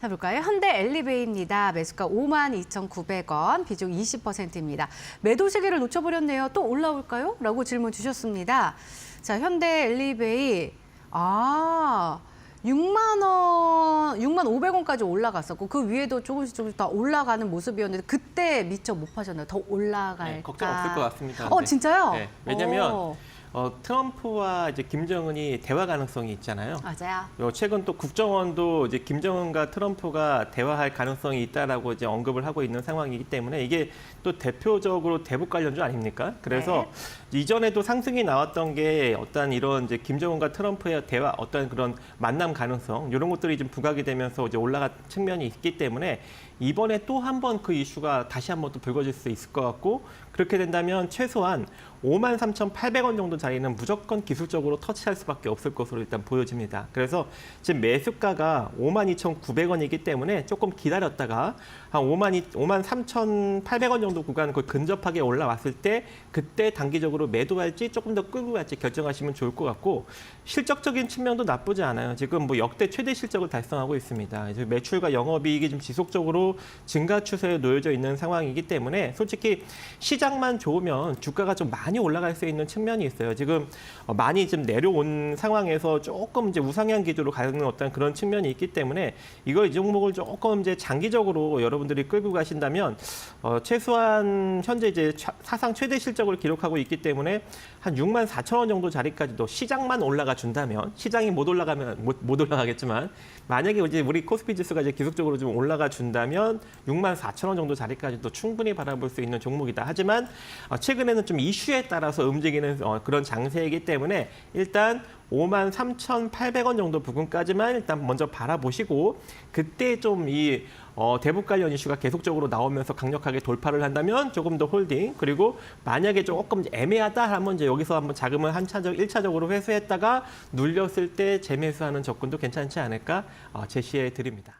자, 볼까요? 현대 엘리베이입니다. 매수가 52,900원, 비중 20%입니다. 매도 시기를 놓쳐버렸네요. 또 올라올까요? 라고 질문 주셨습니다. 자, 현대 엘리베이, 아, 6만 원, 6만 500원까지 올라갔었고 그 위에도 조금씩 조금씩 더 올라가는 모습이었는데 그때 미처 못 파셨나요? 더 올라갈까? 네, 걱정 없을 것 같습니다. 어, 네. 진짜요? 네, 왜냐면 오, 어, 트럼프와 이제 김정은이 대화 가능성이 있잖아요. 맞아요. 요 최근 또 국정원도 이제 김정은과 트럼프가 대화할 가능성이 있다라고 이제 언급을 하고 있는 상황이기 때문에 이게 또 대표적으로 대북 관련주 아닙니까? 그래서 이전에도 상승이 나왔던 게 어떤 이런 이제 김정은과 트럼프의 대화 어떤 그런 만남 가능성 이런 것들이 좀 부각이 되면서 이제 올라간 측면이 있기 때문에 이번에 또 한 번 그 이슈가 다시 한 번 또 불거질 수 있을 것 같고 그렇게 된다면 최소한 5만 3,800원 정도 자리는 무조건 기술적으로 터치할 수밖에 없을 것으로 일단 보여집니다. 그래서 지금 매수가가 5만 2,900원이기 때문에 조금 기다렸다가 한 5만 2, 5만 3,800원 정도 구간 그 근접하게 올라왔을 때 그때 단기적으로 매도할지 조금 더 끌고 갈지 결정하시면 좋을 것 같고 실적적인 측면도 나쁘지 않아요. 지금 뭐 역대 최대 실적을 달성하고 있습니다. 이제 매출과 영업이익이 좀 지속적으로 증가 추세에 놓여져 있는 상황이기 때문에 솔직히 시장만 좋으면 주가가 좀 많이 올라갈 수 있는 측면이 있어요. 지금 어, 많이 좀 내려온 상황에서 조금 이제 우상향 기조로 가는 어떤 그런 측면이 있기 때문에 이거 이 종목을 조금 이제 장기적으로 여러분들이 끌고 가신다면 어, 최소한 현재 이제 차- 사상 최대 실적을 기록하고 있기 때문에 한 6만 4천 원 정도 자리까지도 시장만 올라가 준다면 시장이 못 올라가면 못, 못 올라가겠지만 만약에 이제 우리 코스피 지수가 이제 기술적으로 좀 올라가 준다면 6만 4천 원 정도 자리까지도 충분히 바라볼 수 있는 종목이다. 하지만 어, 최근에는 좀 이슈에 따라서 움직이는 어, 그런 장세이기 때문에 일단 5만 3,800원 정도 부근까지만 일단 먼저 바라보시고 그때 좀이 어, 대북 관련 이슈가 계속적으로 나오면서 강력하게 돌파를 한다면 조금 더 홀딩 그리고 만약에 조금 애매하다 하면 이제 여기서 한번 자금을 한 차적 일차적으로 회수했다가 눌렸을 때 재매수하는 접근도 괜찮지 않을까 어, 제시해 드립니다.